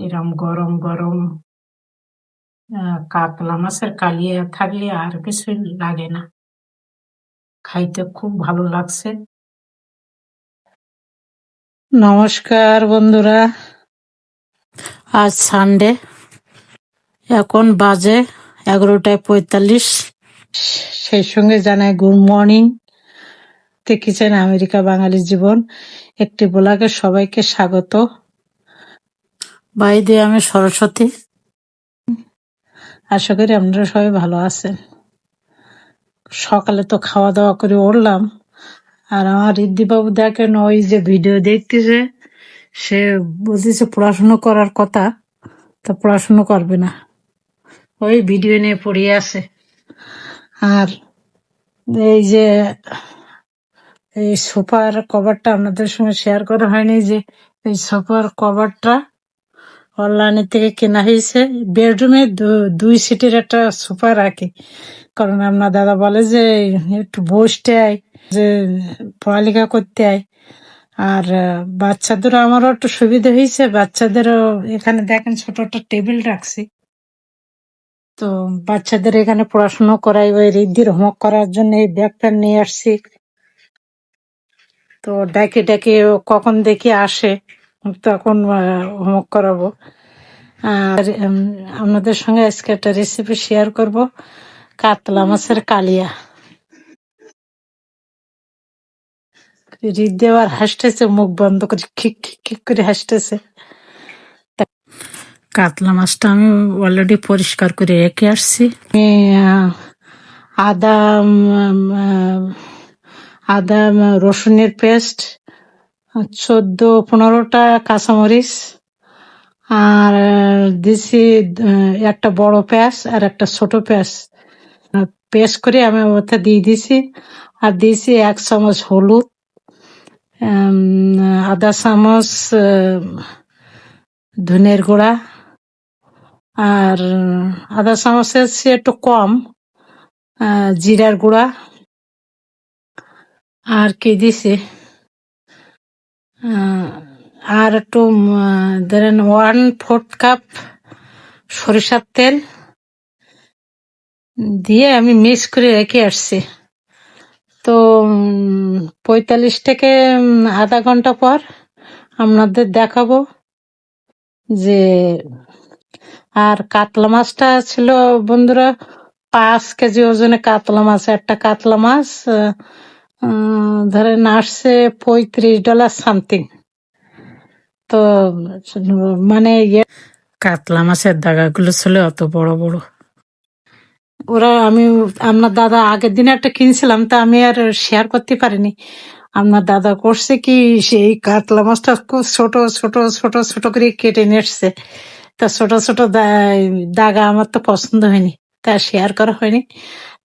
এরম গরম গরম আহ, কাতলা মাছের কালিয়া থাকলে আর কিছু লাগে না। খাইতে খুব ভালো লাগছে। নমস্কার বন্ধুরা আজ সানডে এখন বাজে এগারোটায় পঁয়তাল্লিশ। সেই সঙ্গে জানাই good morning kitchen America Bengali জীবন একটি ব্লগে সবাইকে স্বাগত। বাই দিয়ে আমি সরস্বতী। আশা করি আপনারা সবাই ভালো আছেন। সকালে তো খাওয়া দাওয়া করে উঠলাম। আর আমার ঋদ্ধিবাবু দেখেন, ওই যে ভিডিও দেখতেছে, সে বলতেছে পড়াশুনো করার কথা। তা পড়াশুনো করবে না। ওই ভিডিও নিয়ে পড়িয়ে আছে। আর এই যে, এই সোফার কভারটা আপনাদের সঙ্গে শেয়ার করা হয়নি যে, এই সোফার কভারটা অনলাইনে থেকে কেনা হয়েছে। বেডরুমে দুই সিটের একটা সোফা রাখি। কারণ আপনার দাদা বলে যে, একটু বসতে আয়, যে পড়ালেখা করতে আয়। আর বাচ্চাদেরও আমারও একটু সুবিধা হয়েছে। বাচ্চাদেরও এখানে দেখেন ছোট একটা টেবিল রাখছি। তো বাচ্চাদের এখানে পড়াশুনো করাই, ওই রিদ্ধির হোমওয়ার্ক করার জন্য এই ব্যাগটা নিয়ে আসছি। তো ডাকে ডাকে কখন দেখি আসে। তখন হোমওয়ার্ক করাবো। আর আপনাদের সঙ্গে আজকে একটা রেসিপি শেয়ার করব। কাতলা মাছের কালিয়া। রিদ্দি আবার হাসতেছে, মুখ বন্ধ করে, খিক খিক খিক করে হাসতেছে। কাতলা মাছটা আমি অলরেডি পরিষ্কার করে রেখে আসছি। আদা আদা, রসুনের পেস্ট চোদ্দ, পনেরোটা কাঁচামরিচ। আর দিছি একটা বড় পেঁয়াজ আর একটা ছোট পেঁয়াজ। পেস্ট করে আমি ওতে দিয়ে দিছি। আর দিয়েছি এক চামচ হলুদ আধা চামচ ধনের গুঁড়া। আর, আধা চামচের চেয়ে একটু কম জিরার গুঁড়া। আর কি দিছি? আর একটু ধরেন ওয়ান ফোর্থ কাপ সরিষার তেল দিয়ে আমি মিক্স করে রেখে আসছি। তো পঁয়তাল্লিশ থেকে আধা ঘণ্টা পর আপনাদের দেখাবো যে, আর কাতলা মাছটা ছিল বন্ধুরা পাঁচ কেজি ওজনে কাতলা মাছ, একটা কাতলা মাছ ধরেন আসছে পঁয়ত্রিশ ডলার সামথিং তো মানে ইয়ে কাতলা মাছের দাগাগুলো ছিল অত বড় বড়। ওরা আমি আপনার দাদা আগের দিনে একটা কিনছিলাম তা আমি আর শেয়ার করতে পারিনি। আপনার দাদা করছে কি সেই কাতলা মাছটা খুব ছোট ছোট ছোট ছোট করে কেটে নিয়ে এসছে। তা ছোট ছোট দাগা আমার তো পছন্দ হয়নি তা শেয়ার করা হয়নি।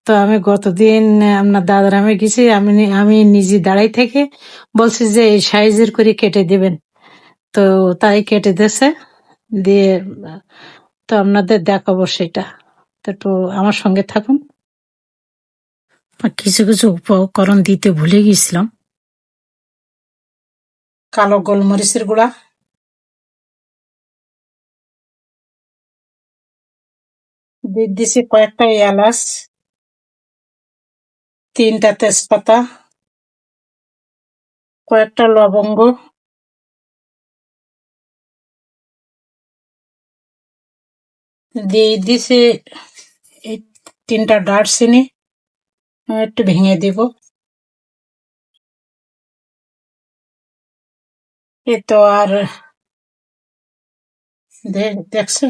তো আমি গতদিন আপনার দাদার আমি গেছি, আমি আমি নিজে দাঁড়াই থেকে বলছি যে এই সাইজের করে কেটে দিবেন। তো তাই কেটে দিয়েছে, দিয়ে, তো আপনাদের দেখাবো সেটা। তো একটু আমার সঙ্গে থাকুন। কিছু কিছু উপকরণ দিতে ভুলে গেছিলাম। কালো গোলমরিচের গুঁড়া। দিয়ে দিছি কয়েকটা এলাচ। তিনটা তেজপাতা, কয়েকটা লবঙ্গ, দিয়ে দিছে এই তিনটা দারচিনি একটু ভেঙে দিব। এ তো আর দে- দেখা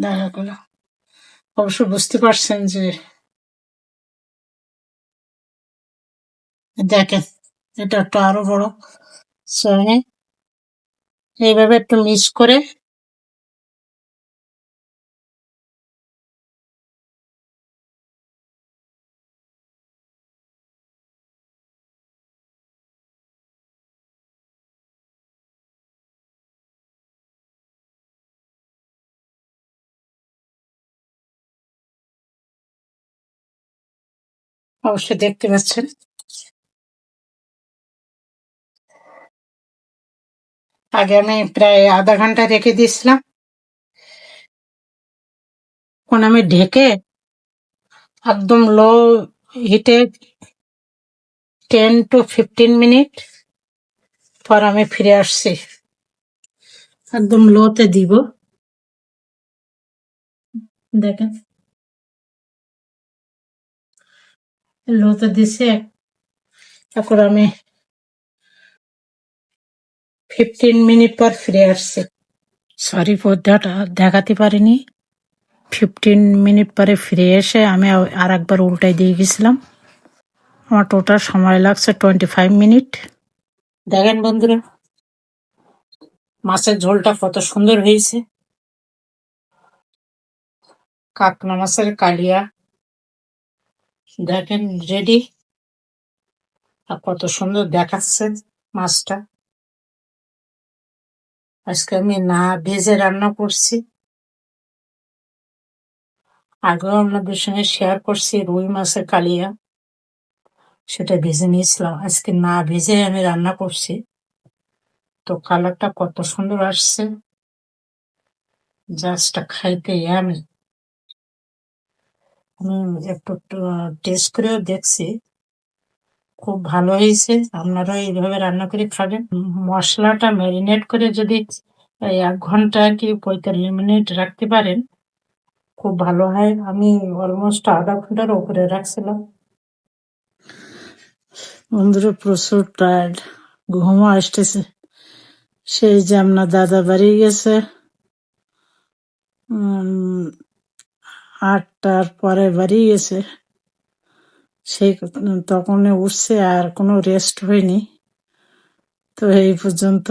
দাগাগুলো অবশ্য বুঝতে পারছেন যে দেখেন এটা একটু আরও বড়। সঙ্গে এইভাবে একটু মিক্স করে অবশ্যই দেখতে পাচ্ছেন। আগে আমি প্রায় আধা ঘণ্টা রেখে দিয়েছিলাম। এখন আমি ঢেকে একদম লো হিটে টেন টু ফিফটিন মিনিট পর আমি ফিরে আসছি। একদম লোতে দিব। দেখেন। লোতে দিছে তারপর আমি ফিফটিন মিনিট পর ফিরে আসছে। সরি পর্দাটা দেখাতে পারিনি। ফিফটিন মিনিট পরে ফিরে এসে আমি আর একবার উল্টাই দিয়ে গেছিলাম। আমার টোটাল সময় লাগছে টোয়েন্টি ফাইভ মিনিট দেখেন বন্ধুরা মাছের ঝোলটা কত সুন্দর হয়েছে। কাকনা মাছের কালিয়া দেখেন রেডি আর কত সুন্দর দেখাচ্ছে মাছটা। আজকে আমি না ভেজে রান্না করছি। আগেও আপনাদের সঙ্গে শেয়ার করছি রুই মাছের কালিয়া। সেটা ভেজে নিয়েছিলাম। আজকে না ভেজে আমি রান্না করছি। তো কালারটা কত সুন্দর আসছে। জাস্টটা খাইতে আমি। আমি একটু টেস্ট করেও দেখছি। খুব ভালো হয়েছে। আপনারা এইভাবে রান্না করে খাবেন। মশলাটা ম্যারিনেট করে যদি এক ঘণ্টা কি পঁয়তাল্লিশ মিনিট রাখতে পারেন, খুব ভালো হয়। আমি অলমোস্ট আধা ঘণ্টার উপরে রাখছিলাম। বন্ধুরা, প্রচুর টায়ার্ড ঘুমও আসতেছে। সেই যে আপনার দাদা বাড়ি গেছে। আটটার পরে বাড়ি গেছে। সেই তখন উঠছে আর কোনো রেস্ট হয়নি। তো এই পর্যন্ত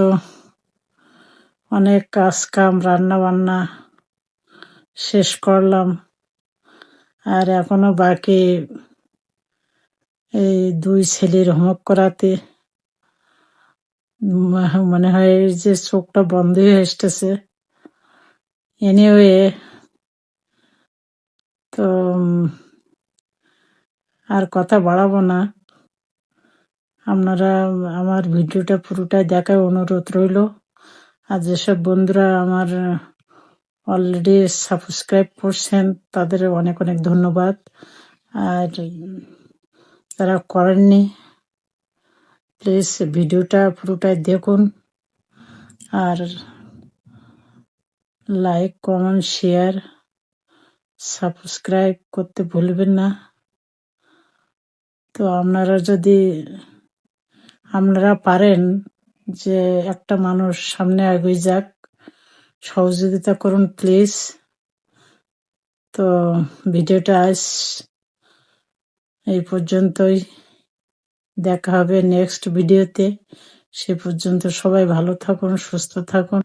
অনেক কাজ কাম রান্না বান্না শেষ করলাম। আর এখনও বাকি এই দুই ছেলের হোমওয়ার্ক করাতে। মনে হয় যে চোখটা বন্ধ হয়ে আসতেছে। এনিওয়ে তো আর কথা বাড়াবো না। আপনারা আমার ভিডিওটা পুরোটাই দেখার অনুরোধ রইল। আর যেসব বন্ধুরা আমার অলরেডি সাবস্ক্রাইব করছেন, তাদের অনেক অনেক ধন্যবাদ। আর তারা করেননি প্লিজ ভিডিওটা পুরোটাই দেখুন। আর লাইক কমেন্ট শেয়ার সাবস্ক্রাইব করতে ভুলবেন না। তো আপনারা যদি, আপনারা পারেন যে একটা মানুষ সামনে এগিয়ে যাক, সহযোগিতা করুন প্লিজ তো ভিডিওটা আজ এই পর্যন্তই। দেখা হবে নেক্সট ভিডিওতে সে পর্যন্ত সবাই ভালো থাকুন, সুস্থ থাকুন।